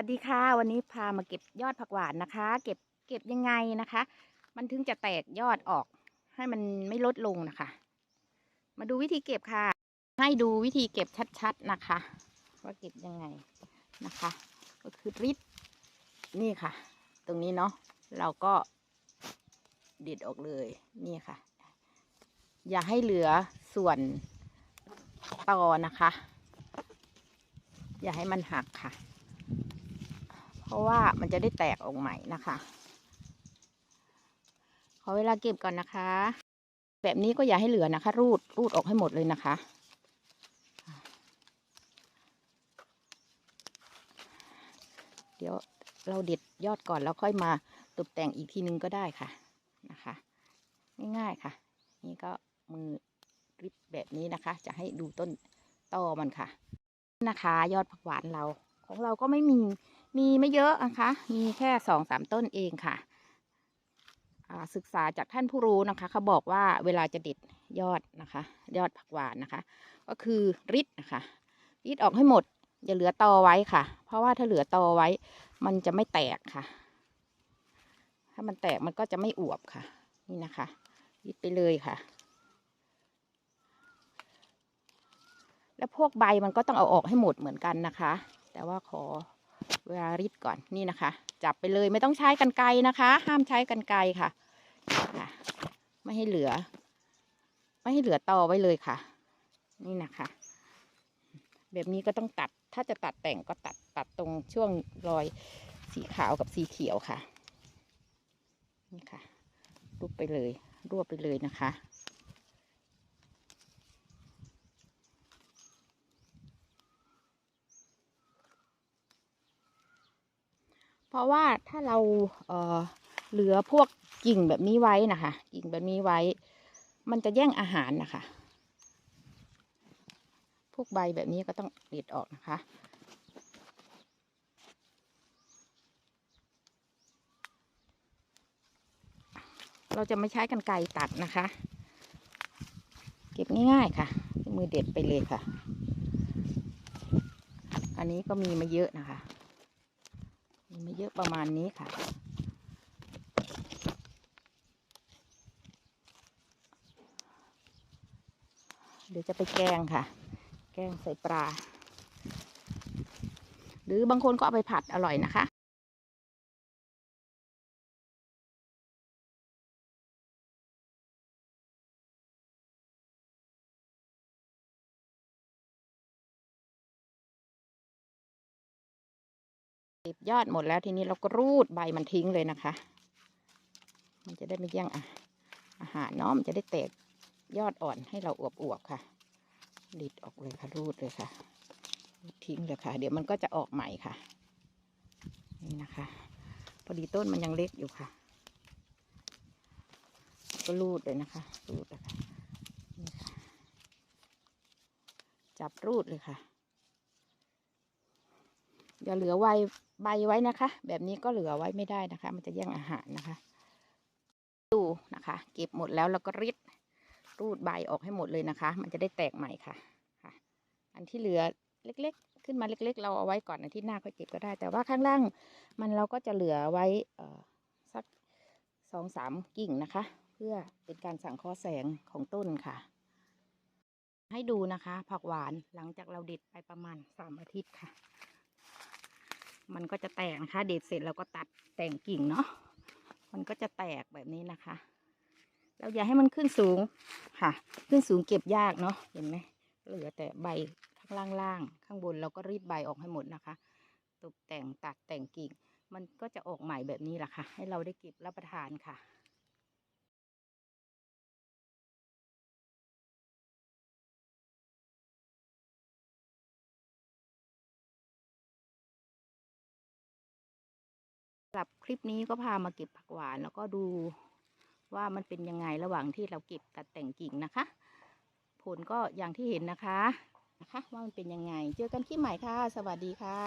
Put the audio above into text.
สวัสดีค่ะวันนี้พามาเก็บยอดผักหวานนะคะ เก็บเก็บยังไงนะคะ มันถึงจะแตกยอดออก ให้มันไม่ลดลงนะคะ มาดูวิธีเก็บค่ะ ให้ดูวิธีเก็บชัดๆนะคะ ว่าเก็บยังไงนะคะ ก็คือริดนี่ค่ะ ตรงนี้เนาะเราก็เด็ดออกเลยนี่ค่ะ อย่าให้เหลือส่วนตอนะคะ อย่าให้มันหักค่ะ เพราะว่ามันจะได้แตกออกใหม่นะคะ ขอเวลาเก็บก่อนนะคะ แบบนี้ก็อย่าให้เหลือนะคะ รูดรูดออกให้หมดเลยนะคะ เดี๋ยวเราเด็ดยอดก่อนแล้วค่อยมาตกแต่งอีกทีนึงก็ได้ค่ะนะคะ ง่ายๆค่ะ นี่ก็มือริบแบบนี้นะคะ จะให้ดูต้นตอมันค่ะ นะคะ ยอดผักหวานเราของเราก็ไม่มี มีไม่เยอะนะคะ มีแค่สองสามต้นเองค่ะอ่าศึกษาจากท่านผู้รู้นะคะเขาบอกว่าเวลาจะเด็ดยอดนะคะ ยอดผักหวานนะคะ ก็คือริดนะคะริดออกให้หมด อย่าเหลือตอไว้ค่ะ เพราะว่าถ้าเหลือตอไว้ มันจะไม่แตกค่ะ ถ้ามันแตกมันก็จะไม่อวบค่ะ นี่นะคะริดไปเลยค่ะ แล้วพวกใบมันก็ต้องเอาออกให้หมดเหมือนกันนะคะ แต่ว่าขอ เวลาริดก่อนนี่นะคะ จับไปเลยไม่ต้องใช้กันไกรนะคะ ห้ามใช้กันไกรค่ะค่ะ ไม่ให้เหลือ ไม่ให้เหลือตอไว้เลยค่ะ นี่นะคะ แบบนี้ก็ต้องตัดถ้าจะตัดแต่งก็ตัดตัดตรงช่วงรอยสีขาวกับสีเขียวค่ะ นี่ค่ะรูปไปเลย รวบไปเลยนะคะ เพราะว่าถ้าเราเอ่อเหลือพวกกิ่งแบบนี้ไว้นะคะ กิ่งแบบนี้ไว้ มันจะแย่งอาหารนะคะ พวกใบแบบนี้ก็ต้องเด็ดออกนะคะเราจะไม่ใช้กันไกรตัดนะคะ เก็บง่ายๆค่ะ มือเด็ดไปเลยค่ะ อันนี้ก็มีมาเยอะนะคะ มีมาเยอะประมาณนี้ค่ะ เดี๋ยวจะไปแกงค่ะ แกงใส่ปลา หรือบางคนก็เอาไปผัดอร่อยนะคะ ก็บยอดหมดแล้วทีนี้เราก็รูดใบมันทิ้งเลยนะคะ มันจะได้ไม่แย่งอาอาหารเนาะมันจะได้แตกยอดอ่อนให้เราอวบๆค่ะ ดิดออกเลยค่ะรูดเลยค่ะทิ้งเลยค่ะ เดี๋ยวมันก็จะออกใหม่ค่ะ นี่นะคะ พอดีต้นมันยังเล็กอยู่ค่ะ ก็รูดเลยนะคะรูดเลยค่ะนี่ค่ะจับรูดเลยค่ะ อย่าเหลือใบใบไว้นะคะ แบบนี้ก็เหลือไว้ไม่ได้นะคะ มันจะแย่งอาหารนะคะ ดูนะคะ เก็บหมดแล้วแล้วก็ริดรูดใบออกให้หมดเลยนะคะ มันจะได้แตกใหม่ค่ะค่ะ อันที่เหลือเล็กๆ ขึ้นมาเล็ก ๆ เราเอาไว้ก่อนอาทิตย์หน้าค่อยเก็บก็ได้ แต่ว่าข้างล่างมันเราก็จะเหลือไว้สักสองสามกิ่งนะคะ เพื่อเป็นการสั่งข้อแสงของต้นค่ะ ให้ดูนะคะ ผักหวานหลังจากเราเด็ดไปประมาณสามอาทิตย์ค่ะ มันก็จะแตกนะคะ เด็ดเสร็จเราก็ตัดแต่งกิ่งเนาะมันก็จะแตกแบบนี้นะคะ เราอย่าให้มันขึ้นสูงค่ะ ขึ้นสูงเก็บยากเนาะเห็นไหมเหลือแต่ใบข้างล่างๆข้างบนเราก็รีดใบออกให้หมดนะคะ ตกแต่งตัดแต่งกิ่ง มันก็จะออกใหม่แบบนี้แหละค่ะ ให้เราได้เก็บรับประทานค่ะ สำหรับคลิปนี้ก็พามาเก็บผักหวานแล้วก็ดูว่ามันเป็นยังไงระหว่างที่เราเก็บตัดแต่งกิ่งนะคะ ผลก็อย่างที่เห็นนะคะนะคะ ว่ามันเป็นยังไง เจอกันคลิปใหม่ค่ะ สวัสดีค่ะ